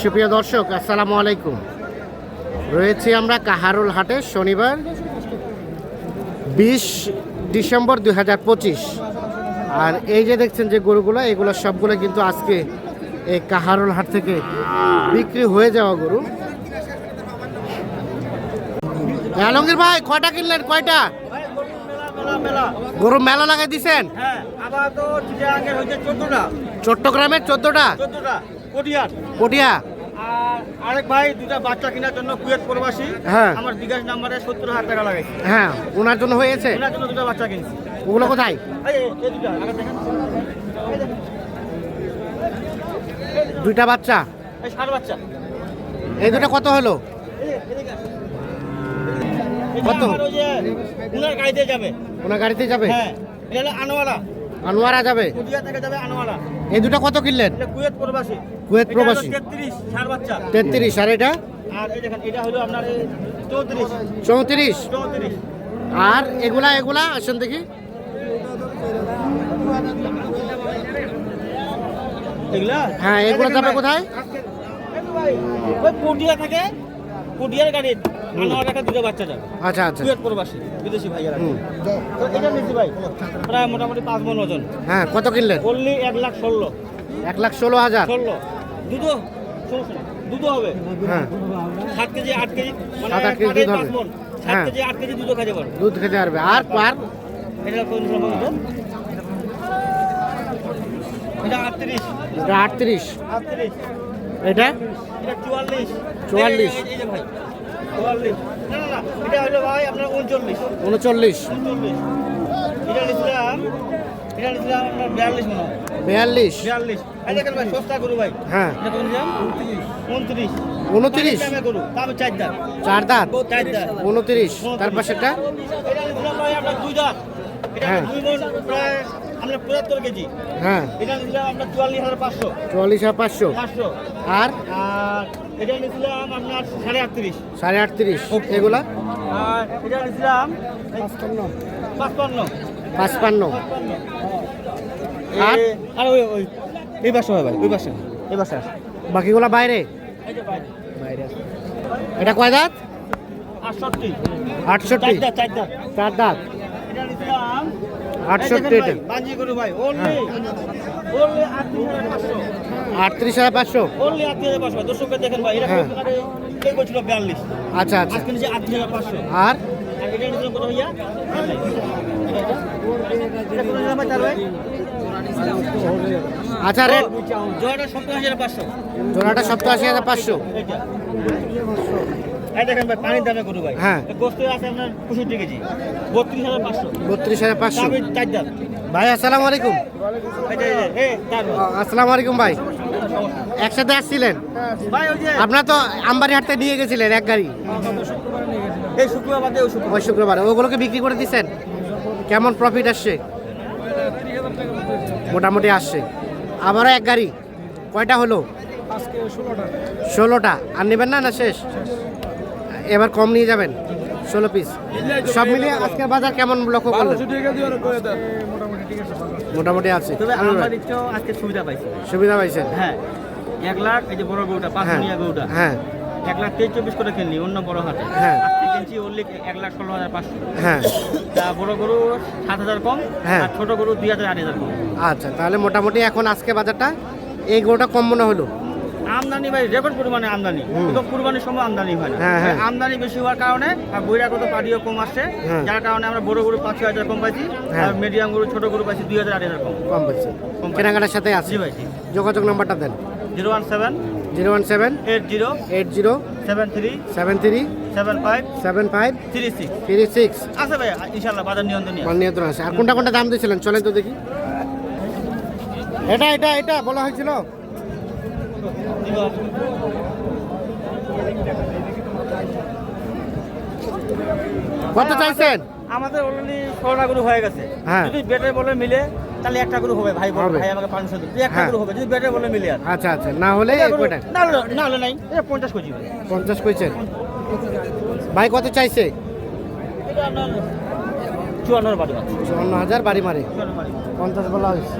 সুপ্রিয় দর্শক আসসালামু আলাইকুম। রয়েছি আমরা কাহারুল হাটে শনিবার বিশ ডিসেম্বর দুই হাজার পঁচিশ। আর এই যে দেখছেন যে গরুগুলো এগুলো সবগুলো কিন্তু আজকে এই কাহারুল হাট থেকে বিক্রি হয়ে যাওয়া গরু। আলমগীর ভাই কয়টা কিনলেন? কয়টা? গরু মেলা লাগাই দিছেন? হ্যাঁ চট্টগ্রামের চোদ্দটা। কোটিয়ার পটিয়া? আরেক ভাই দুটা বাচ্চা কেনার জন্য কুয়েত প্রবাসী। হ্যাঁ। আমার বিকাশ নাম্বারে সত্তর হাজার টাকা লাগাইছে। হ্যাঁ ওনার জন্য হয়েছে? কেনার জন্য দুটা বাচ্চা কিনছি। ওগুলো কোথায়? দুইটা বাচ্চা? ষাট বাচ্চা। এই দুটো কত হলো? কত? উনার গাড়িতে যাবে। ওনার গাড়িতে যাবে? হ্যাঁ এটা আনোয়ারা। আনোয়ারা যাবে? কুদিয়া থেকে যাবে আনোয়ারা। এই দুটো কত কিনলেন? কুয়েত প্রবাসী। কুয়েত প্রবাসী। তেত্রিশ ষাট বাচ্চা। তেত্রিশ আর এটা? আর এই দেখেন এটা হলো আপনার এই চৌত্রিশ। চৌত্রিশ। চৌত্রিশ। আর এগুলা এগুলা? আসেন দেখি। এগুলা? হ্যাঁ, এগুলো যাবে কোথায়? ওই পুটিয়া থেকে। পুটিয়ার গাড়ি। আনোয়ার একটা দুটো বাচ্চা যাবে। আচ্ছা আচ্ছা। কুয়েত প্রবাসী বিদেশি ভাইয়ারা। হুম। তো এটা নিচ্ছি ভাই প্রায় মোটামুটি পাঁচ মন ওজন। হ্যাঁ কত কিনলেন? বললি এক লাখ ষোলো। এক লাখ ষোলো হাজার? ষোলো। দুধও সমস্যা হবে। হ্যাঁ। সাত কেজি আট কেজি মানে সাত, আট কেজি দুধ হবে। সাত হ্যাঁ। কেজি আট কেজি পারবে। দুধ খেতে পারবে। আর আর এটা কোন সম্ভবত এটা আটত্রিশ। এটা আটত্রিশ। আটত্রিশ। এটা? চুয়াল্লিশ। চুয়াল্লিশ। এটা হলো ভাই আপনার উনচল্লিশ। উনচল্লিশ এটা নিয়েছিলাম এটা নিয়েছিলাম আপনার বিয়াল্লিশ। মনে হয়। বিয়াল্লিশ ভাই সস্তা গরু ভাই হ্যাঁ উনত্রিশ। উনত্রিশ গরু চার চার দাঁত। চার দাম উনত্রিশ। তার পাশেরটা? এটা ভাই আপনার দুই দাঁত এটা হ্যাঁ। দুই প্রায় পঁচাত্তর কেজি হ্যাঁ। এটা নিয়েছিলাম আপনার চুয়াল্লিশ হাজার পাঁচশো। চুয়াল্লিশ আর পাঁচশো। পাঁচশো। আর? আর এটা নিয়েছিলাম আপনার সাড়ে আটত্রিশ। সাড়ে আটত্রিশ। এগুলা? আর এটা নিয়েছিলাম পাঁচপান্ন। পাঁচপান্ন। আর? আর? আর ওই ওই এই পাশে হয় ভাই ওই পাশে। এই পাশে বাকিগুলা বাইরে? বাইরে। এটা কয় দাঁত? আটষট্টি। আটষট্টি। চার দাঁত আটষট্টি এটা। ভাই ওনলি ওনলি আটত্রিশ হাজার পাঁচশো? দর্শককে দেখেন ভাই এটা হ্যাঁ। বিয়াল্লিশ। আচ্ছা আচ্ছা। আটত্রিশ হাজার পাঁচশো। আর? আচ্ছা রেট? জোয়াটা সত্তর হাজার পাঁচশো। জোড়াটা সপ্তাহ হাজার পাঁচশো। দেখেন ভাই পানির দামে গরু ভাই। হ্যাঁ। গোস্ত আছে আপনার পঁয়ষট্টি কেজি। বত্রিশ হাজার পাঁচশো। বত্রিশ হাজার পাঁচশো। দামে চার দাম। ভাই আসসালামু আলাইকুম। আসসালামু আলাইকুম ভাই। একসাথে আসছিলেন? আপনার তো আমবাড়ি হাটতে নিয়ে গেছিলেন এক গাড়ি। এই শুক্রবার ওই শুক্রবার। ওগুলোকে বিক্রি করে দিচ্ছেন কেমন প্রফিট আসছে? মোটামুটি আসছে। আবারও এক গাড়ি। কয়টা হলো? ষোলোটা। আর নেবেন না না শেষ? এবার কম নিয়ে যাবেন ষোলো পিস সব মিলিয়ে আজকের বাজার কেমন লক্ষ্য করলেন? মোটামুটি আছে সুবিধা পাইছেন? হ্যাঁ। এক লাখ এই যে বড় গরুটা পাঁচ হ্যাঁ মিনিয়া গরুটা হ্যাঁ। এক লাখ তেইশ চব্বিশ করে কিনলি অন্য বড় হাটে হ্যাঁ। আজকে কিনছি ওনলি এক লাখ ষোলো হাজার পাঁচশো। হ্যাঁ। তা বড় গরু সাত হাজার কম হ্যাঁ। আর ছোট গরু দুই হাজার আট হাজার কম। আচ্ছা তাহলে মোটামুটি এখন আজকে বাজারটা এই গরুটা কম মনে হলো? আমদানি ভাই রেকর্ড পরিমাণে আমদানি। কিন্তু কুরবানির সময় আমদানি হয় না। হ্যাঁ, হ্যাঁ। আমদানি বেশি হওয়ার কারণে আর পাটিও কম আসছে। যার কারণে আমরা বড় গরু পাঁচ হাজার কম পাইছি। আর মিডিয়াম গরু ছোট গরু পাইছি দুই হাজার আট হাজার কম। কম পাচ্ছে কম কেনাকাটার সাথে আছে? জি ভাই যোগাযোগ নাম্বারটা দেন। Zero one seven zero one seven eight zero eight zero seven three seven three seven five seven five three six three six আছে ভাই ইনশাল্লাহ বাজার নিয়ন্ত্রণ নিয়ন্ত্রণ আছে। আর কোনটা কোনটা দাম দিয়েছিলেন? চলেন তো দেখি। এটা এটা এটা বলা হয়েছিল। কত চাইছেন? আমাদের অলরেডি গরু হয়ে গেছে। হ্যাঁ। যদি বেটার বলে মিলে তাহলে একটা গরু হবে ভাই বলে। ভাই আমাকে পাঁচশো দিন একটা হ্যাঁ। গরু হবে যদি বেটার বলে মিলে আর। আচ্ছা আচ্ছা। না হলে কয়টা না হলে- না হলে নাই। এটা পঞ্চাশ কেজি ভাই। পঞ্চাশ কইছেন? ভাই কত চাইছে? চুয়ান্নর বাড়ি চুয়ান্ন হাজার বাড়ি মারে। চুয়ান্ন পঞ্চাশ বলা হয়েছে।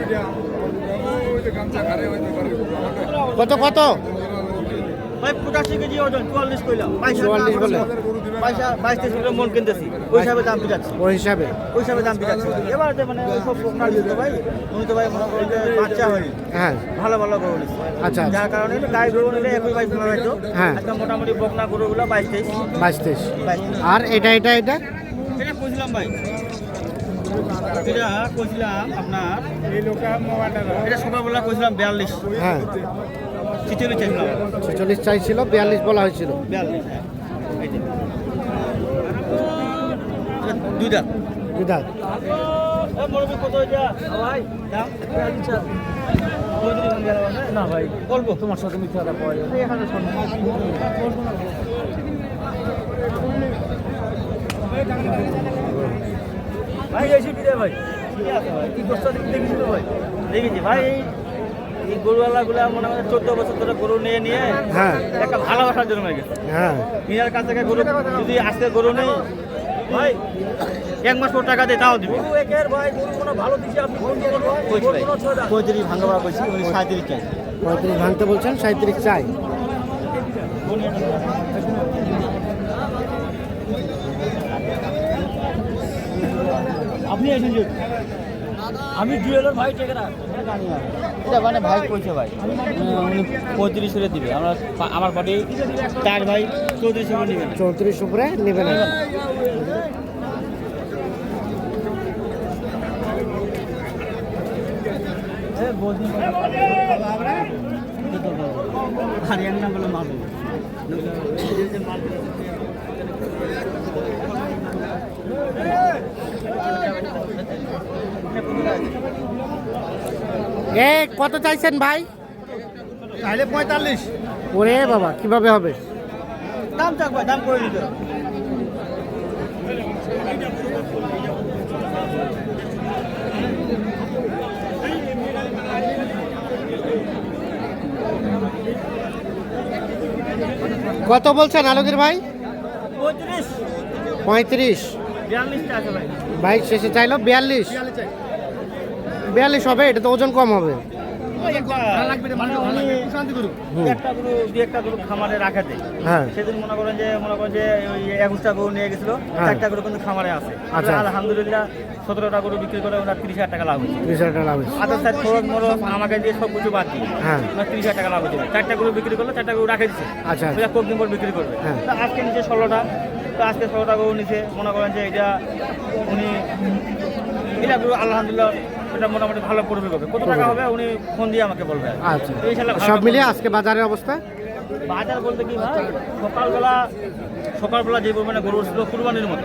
নেই? কত কত? ভাই পঁচাশি কেজি ওজন চুয়াল্লিশ কইলাম চুয়াল্লিশ বলে। বাইশ তেইশ কিলো মন কিনতেছি। ওই হিসাবে দাম পিটাচ্ছি ওই হিসাবে। ওই হিসাবে দাম পিটাচ্ছি এবার যে মানে ওই সব বকনার দিতে ভাই উনি তো ভাই মনে করেন যে বাচ্চা হয়নি হ্যাঁ। ভালো ভালো গরু নিচ্ছে আচ্ছা যার কারণে গাই গরু নিলে একই বাইশ পনেরো হয়তো। হ্যাঁ। আজকে মোটামুটি বকনা গরুগুলো বাইশ তেইশ। বাইশ তেইশ। আর এটা এটা এটা? এটা কইছিলাম ভাই। এটা কইছিলাম আপনার এটা সকালবেলা কইছিলাম বিয়াল্লিশ। হ্যাঁ। ছিচল্লিশ চাইছিলাম ছেচল্লিশ চাইছিল বিয়াল্লিশ বলা হয়েছিল। বিয়াল্লিশ হ্যাঁ। কত এটা ভাই দাম না ভাই বলব। তোমার সাথে মিথ্যা পাওয়া যাবে এখানে ভাই এসে ভাই। ভাই করছ দেখেছি তো ভাই। দেখেছি ভাই এই গরুওয়ালাগুলা মনে হয় চোদ্দ বছর ধরে গরু নিয়ে নিয়ে হ্যাঁ। একটা ভালোবাসার জন্য গেছে। হ্যাঁ। কাছ থেকে গরু যদি আজকে গরু নেই ভাই এক মাস পর টাকা দিয়ে তাও দিবে। পঁয়ত্রিশ। ভাঙা বড়া কইছি উনি সাঁত্রিশ চাই। পঁয়ত্রিশ ভাঙতে বলছেন সাঁত্রিশ চাই। আপনি এসেছেন যে? আমি জুয়েলার ভাই টেকেরা এটা মানে ভাই কইছে ভাই। উনি পঁয়ত্রিশ করে দিবে। আমরা আমার পার্টি চার ভাই চৌত্রিশ করে নেবেন চৌত্রিশ উপরে নেবে না। হরিয়ানা বলে মাল এ কত চাইছেন ভাই? তাহলে পঁয়তাল্লিশ। ওরে বাবা কীভাবে হবে? দাম ভাই দাম করে দিতে কত বলছেন আলমগীর ভাই? পঁয়ত্রিশ। পঁয়ত্রিশ। ভাই। শেষে চাইলো বিয়াল্লিশ। বিয়াল্লিশ হবে এটা তো ওজন কম হবে। উনি একটা গরু দুই একটা গরু খামারে হ্যাঁ। সেদিন মনে করেন যে মনে করেন যে ওই একুশটা গরু নিয়ে গেছিল হ্যাঁ। চারটা গরু কিন্তু খামারে আছে। আচ্ছা। আলহামদুলিল্লাহ সতেরোটা গরু বিক্রি করে ওনার তিরিশ হাজার টাকা লাভ ত্রিশ হাজার টাকা লাভ হয়েছে। আদার সাইড খরচ মরচ আমাকে দিয়ে সব কিছু বাদ দিয়ে হ্যাঁ। ওনার তিরিশ হাজার টাকা লাভ হয়েছে। চারটা গরু বিক্রি করল চারটা গরু রাখে দিচ্ছে আচ্ছা। পর বিক্রি করবে। হ্যাঁ। আজকে নিচে ষোলোটা তো আজকে ষোলোটা গরু নিচে মনে করেন যে এটা উনি এটা আলহামদুলিল্লাহ এটা মোটামুটি ভালো পড়বে কবে? কত টাকা হবে? উনি ফোন দিয়ে আমাকে বলবে। আচ্ছা। সব মিলিয়ে আজকে বাজারের অবস্থা? বাজার বলতে কি ভাই? সকালবেলা সকালবেলা যে পরিমাণে গরু ছিল কুরবানির মতো।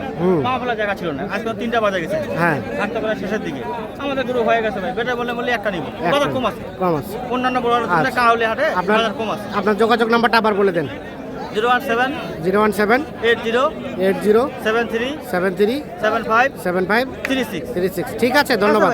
ফেলা জায়গা ছিল না। আজকে তিনটা বাজে গেছে। হ্যাঁ। আটটা বেলা শেষের দিকে। আমাদের গরু হয়ে গেছে ভাই। বেটা বলে বলে একটা নিব। বাজার কম আছে। কম আছে। অন্যান্য বড় আচ্ছা। কাউলি হাটে আপনার বাজার কম আছে। আপনার যোগাযোগ নাম্বারটা আবার বলে দেন। Zero one seven zero one seven eight zero eight zero seven three seven three seven five seven five three six three six. ঠিক আছে ধন্যবাদ।